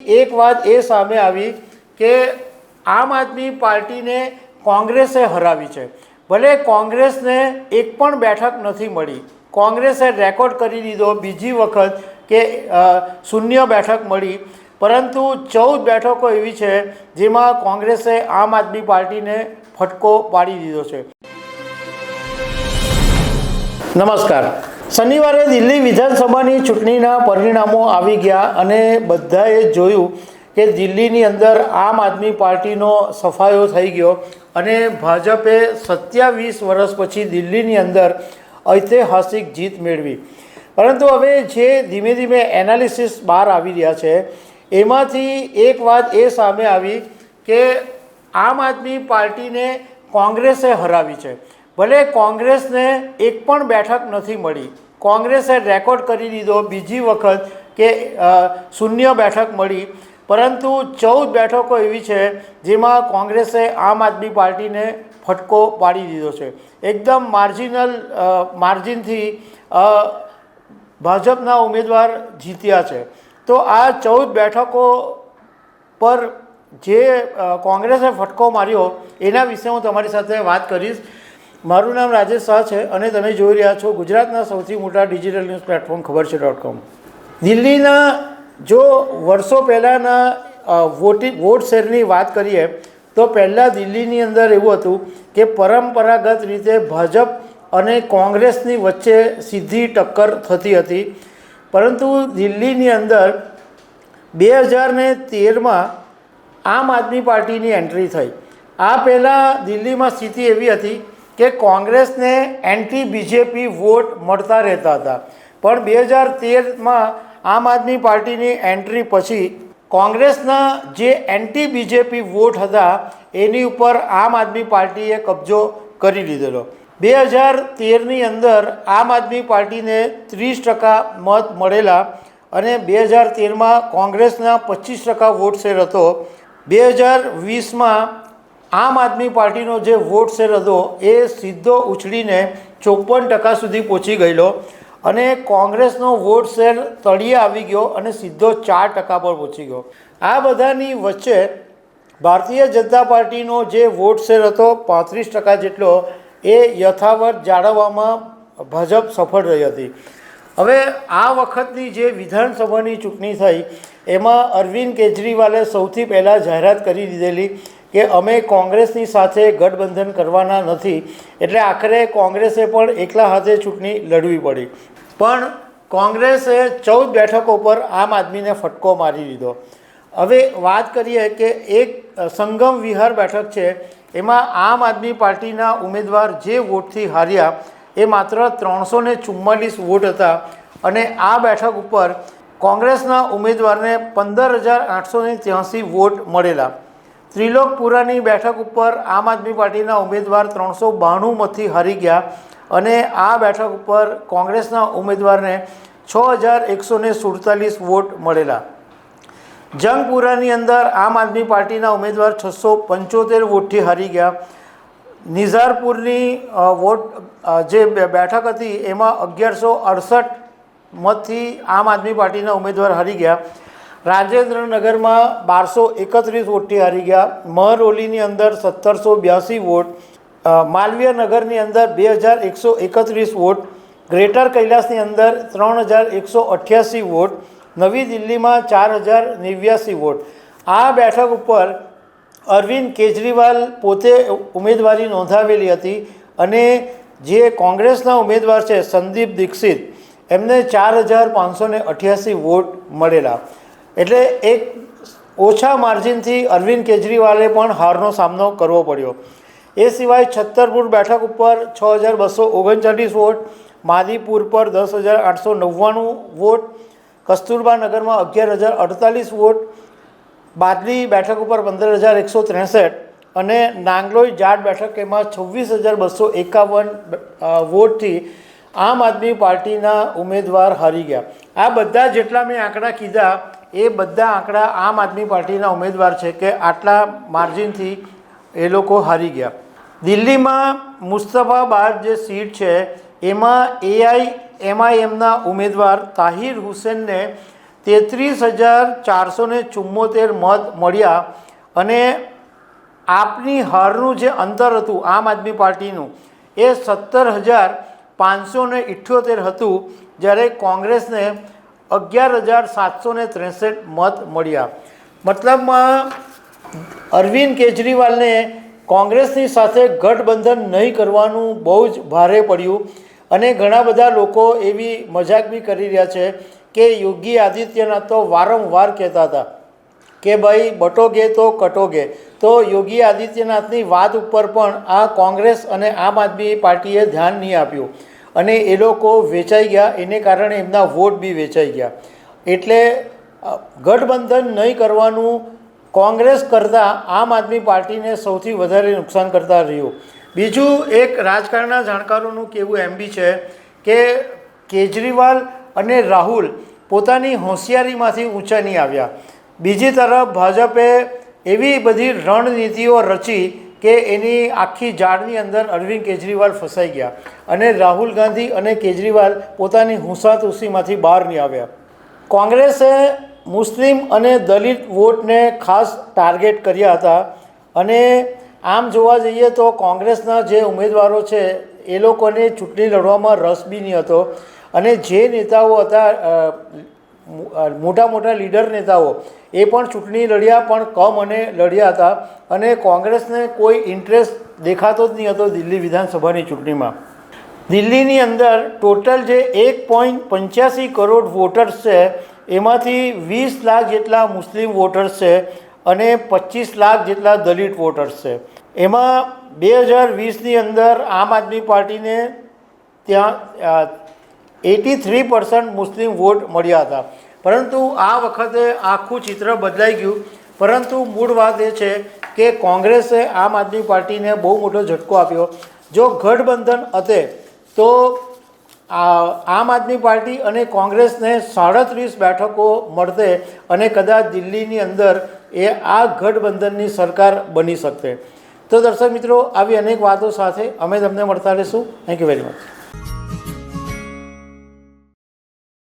એક વાત એ સામે આવી કે આમ આદમી પાર્ટીને કોંગ્રેસે હરાવી છે. ભલે કોંગ્રેસને એક પણ બેઠક નથી મળી. કોંગ્રેસે રેકોર્ડ કરી દીધો બીજી વખત કે શૂન્ય બેઠક મળી. પરંતુ ચૌદ બેઠકો એવી છે જેમાં કોંગ્રેસે આમ આદમી પાર્ટીને ફટકો પાડી દીધો છે. નમસ્કાર. શનિવારે દિલ્હી વિધાનસભાની ચૂંટણીના પરિણામો આવી ગયા અને બધાએ જોયું કે દિલ્હીની અંદર આમ આદમી પાર્ટીનો સફાયો થઈ ગયો અને ભાજપે સત્યાવીસ વર્ષ પછી દિલ્હીની અંદર ઐતિહાસિક જીત મેળવી. પરંતુ હવે જે ધીમે ધીમે એનાલિસિસ બહાર આવી રહ્યા છે, એમાંથી એક વાત એ સામે આવી કે આમ આદમી પાર્ટીને કોંગ્રેસે હરાવી છે. ભલે કોંગ્રેસને એક પણ બેઠક નથી મળી. કોંગ્રેસે રેકોર્ડ કરી દીધો બીજી વખત કે શૂન્ય બેઠક મળી. પરંતુ ચૌદ બેઠકો એવી છે જેમાં કોંગ્રેસે આમ આદમી પાર્ટીને ફટકો પાડી દીધો છે. એકદમ માર્જિનલ માર્જિનથી ભાજપના ઉમેદવાર જીત્યા છે. તો આ ચૌદ બેઠકો પર જે કોંગ્રેસે ફટકો માર્યો, એના વિશે હું તમારી સાથે વાત કરીશ. મારું નામ રાજેશ શાહ છે અને તમે જોઈ રહ્યા છો ગુજરાતના સૌથી મોટા ડિજિટલ ન્યૂઝ પ્લેટફોર્મ ખબર છે ડોટ કોમ. દિલ્હીના જો વર્ષો પહેલાંના વોટિંગ વોટ શેરની વાત કરીએ, તો પહેલાં દિલ્હીની અંદર એવું હતું કે પરંપરાગત રીતે ભાજપ અને કોંગ્રેસની વચ્ચે સીધી ટક્કર થતી હતી. પરંતુ દિલ્હીની અંદર બે હજાર ને તેરમાં આમ આદમી પાર્ટીની એન્ટ્રી થઈ. આ પહેલાં દિલ્હીમાં સ્થિતિ એવી હતી કે કોંગ્રેસને એન્ટી બીજેપી વોટ મળતા રહેતા હતા. પણ બે હજાર તેરમાં આમ આદમી પાર્ટીની એન્ટ્રી પછી કોંગ્રેસના જે એન્ટી બીજેપી વોટ હતા, એની ઉપર આમ આદમી પાર્ટીએ કબજો કરી લીધેલો. બે હજાર તેરની અંદર આમ આદમી પાર્ટીને ત્રીસ ટકા મત મળેલા અને બે હજાર તેરમાં કોંગ્રેસના પચીસ ટકા વોટ શેર હતો. બે હજાર વીસમાં આમ આદમી પાર્ટીનો જે વોટ શેર હતો એ સીધો ઉછળીને ચોપન ટકા સુધી પહોંચી ગયેલો અને કોંગ્રેસનો વોટ શેર તળિયે આવી ગયો અને સીધો ચાર ટકા પર પહોંચી ગયો. આ બધાની વચ્ચે ભારતીય જનતા પાર્ટીનો જે વોટ શેર હતો પાંત્રીસ ટકા જેટલો એ યથાવત જાળવવામાં ભાજપ સફળ રહી હતી. હવે આ વખતની જે વિધાનસભાની ચૂંટણી થઈ, એમાં અરવિંદ કેજરીવાલે સૌથી પહેલાં જાહેરાત કરી દીધેલી કે અમે કોંગ્રેસની સાથે ગઠબંધન કરવાના નથી. એટલે આખરે કોંગ્રેસે પણ એકલા હાથે ચૂંટણી લડવી પડી. પણ કોંગ્રેસે ચૌદ બેઠકો પર આમ આદમીને ફટકો મારી દીધો. હવે વાત કરીએ કે એક સંગમ વિહાર બેઠક છે, એમાં આમ આદમી પાર્ટીના ઉમેદવાર જે વોટથી હાર્યા, એ માત્ર ત્રણસો ને ચુમ્માલીસ વોટ હતા. અને આ બેઠક ઉપર કોંગ્રેસના ઉમેદવારને પંદર હજાર આઠસો ને ત્યાંસી વોટ મળેલા. ત્રિલોકપુરાની બેઠક ઉપર આમ આદમી પાર્ટીના ઉમેદવાર ત્રણસો બાણું મતથી હારી ગયા અને આ બેઠક ઉપર કોંગ્રેસના ઉમેદવારને છ હજાર એકસો સુડતાલીસ વોટ મળેલા. જંગપુરાની અંદર આમ આદમી પાર્ટીના ઉમેદવાર છસો પંચોતેર વોટથી હારી ગયા. નિઝારપુરની વોટ જે બેઠક હતી એમાં અગિયારસો અડસઠ મતથી આમ આદમી પાર્ટીના ઉમેદવાર હારી ગયા. રાજેન્દ્રનગરમાં બારસો એકત્રીસ વોટથી હારી ગયા. મહરોલીની અંદર સત્તરસો બ્યાસી વોટ માલવીય નગરની અંદર બે હજાર એકસો એકત્રીસ વોટ, ગ્રેટર કૈલાસની અંદર ત્રણ હજાર એકસો અઠ્યાસી વોટ, નવી દિલ્હીમાં ચાર હજાર નેવ્યાસી વોટ. આ બેઠક ઉપર અરવિંદ કેજરીવાલ પોતે ઉમેદવારી નોંધાવેલી હતી અને જે કોંગ્રેસના ઉમેદવાર છે સંદીપ દીક્ષિત, એમને ચાર હજાર પાંચસો અઠ્યાસી વોટ મળેલા. એટલે એક ઓછા માર્જિનથી અરવિંદ કેજરીવાલે પણ હારનો સામનો કરવો પડ્યો. એ સિવાય છત્તરપુર બેઠક ઉપર છ હજાર બસો ઓગણચાલીસ વોટ માદીપુર પર દસ હજાર આઠસો નવ્વાણું વોટ, કસ્તુરબા નગરમાં અગિયાર હજાર અડતાલીસ વોટ, બાદલી બેઠક ઉપર પંદર હજાર એકસો ત્રેસઠ અને નાંગલોઈ જાટ બેઠક એમાં છવ્વીસ હજાર બસો એકાવન વોટથી આમ આદમી પાર્ટીના ઉમેદવાર હારી ગયા. આ બધા જેટલા મેં આંકડા કીધા એ બધા આંકડા આમ આદમી પાર્ટીના ઉમેદવાર છે કે આટલા માર્જિનથી એ લોકો હારી ગયા. દિલ્હીમાં મુસ્તફાબાદ જે સીટ છે, એમાં એઆઈ એમઆઈએમના ઉમેદવાર તાહિર હુસેનને તેત્રીસ હજાર ચારસો ને ચુમ્મોતેર મત મળ્યા અને આપની હારનું જે અંતર હતું આમ આદમી પાર્ટીનું, એ સત્તર હજાર પાંચસો ને ઇઠ્યોતેર હતું. જ્યારે કોંગ્રેસને અગિયાર હજાર સાતસો ને ત્રેસઠ મત મળ્યા. મતલબમાં અરવિંદ કેજરીવાલને કોંગ્રેસની સાથે ગઠબંધન નહીં કરવાનું બહુ જ ભારે પડ્યું અને ઘણા બધા લોકો એવી મજાક બી કરી રહ્યા છે કે યોગી આદિત્યનાથ તો વારંવાર કહેતા હતા કે ભાઈ બટોગે તો કટોગે. તો યોગી આદિત્યનાથની વાત ઉપર પણ આ કોંગ્રેસ અને આમ આદમી પાર્ટીએ ધ્યાન નહીં આપ્યું. અને એ લોકો વેચાઈ ગયા. એને કારણે એમના વોટ બી વેચાઈ ગયા. એટલે ગઠબંધન નહીં કરવાનું કોંગ્રેસ કરતાં આમ આદમી પાર્ટીને સૌથી વધારે નુકસાન કરતા રહ્યું. બીજું એક રાજકારણના જાણકારોનું કહેવું એમ બી છે કે કેજરીવાલ અને રાહુલ પોતાની હોશિયારીમાંથી ઊંચા નહીં આવ્યા. બીજી તરફ ભાજપે એવી બધી રણનીતિઓ રચી કે એની આખી જાળની અંદર અરવિંદ કેજરીવાલ ફસાઈ ગયા. અને રાહુલ ગાંધી અને કેજરીવાલ પોતાની હુંસાતુસીમાંથી બહાર નહીં આવ્યા. કોંગ્રેસે મુસ્લિમ અને દલિત વોટને ખાસ ટાર્ગેટ કર્યા હતા. અને આમ જોવા જઈએ તો કોંગ્રેસના જે ઉમેદવારો છે, એ લોકોને ચૂંટણી લડવામાં રસ બી નહીં હતો. અને જે નેતાઓ હતા મોટા મોટા લીડર નેતાઓ એ પણ ચૂંટણી લડ્યા, પણ કમ અને લડ્યા હતા. અને કોંગ્રેસને કોઈ ઇન્ટરેસ્ટ દેખાતો જ નહીં હતો દિલ્હી વિધાનસભાની ચૂંટણીમાં. દિલ્હીની અંદર ટોટલ જે એક પોઈન્ટ પંચ્યાસી કરોડ વોટર્સ છે, એમાંથી વીસ લાખ જેટલા મુસ્લિમ વોટર્સ છે અને પચીસ લાખ જેટલા દલિત વોટર્સ છે. એમાં બે હજાર વીસની અંદર આમ આદમી પાર્ટીને ત્યાં એટી થ્રી પર્સન્ટ મુસ્લિમ વોટ મળ્યા હતા. પરંતુ આ વખતે આખું ચિત્ર બદલાઈ ગયું. પરંતુ મૂળ વાત એ છે કે કોંગ્રેસે આમ આદમી પાર્ટીને બહુ મોટો ઝટકો આપ્યો. જો ગઠબંધન હતે તો આમ આદમી પાર્ટી અને કોંગ્રેસને સાડત્રીસ બેઠકો મળતે અને કદાચ દિલ્હીની અંદર એ આ ગઠબંધનની સરકાર બની શકશે તો દર્શક મિત્રો, આવી અનેક વાતો સાથે અમે તમને મળતા રહીશું. Thank you very much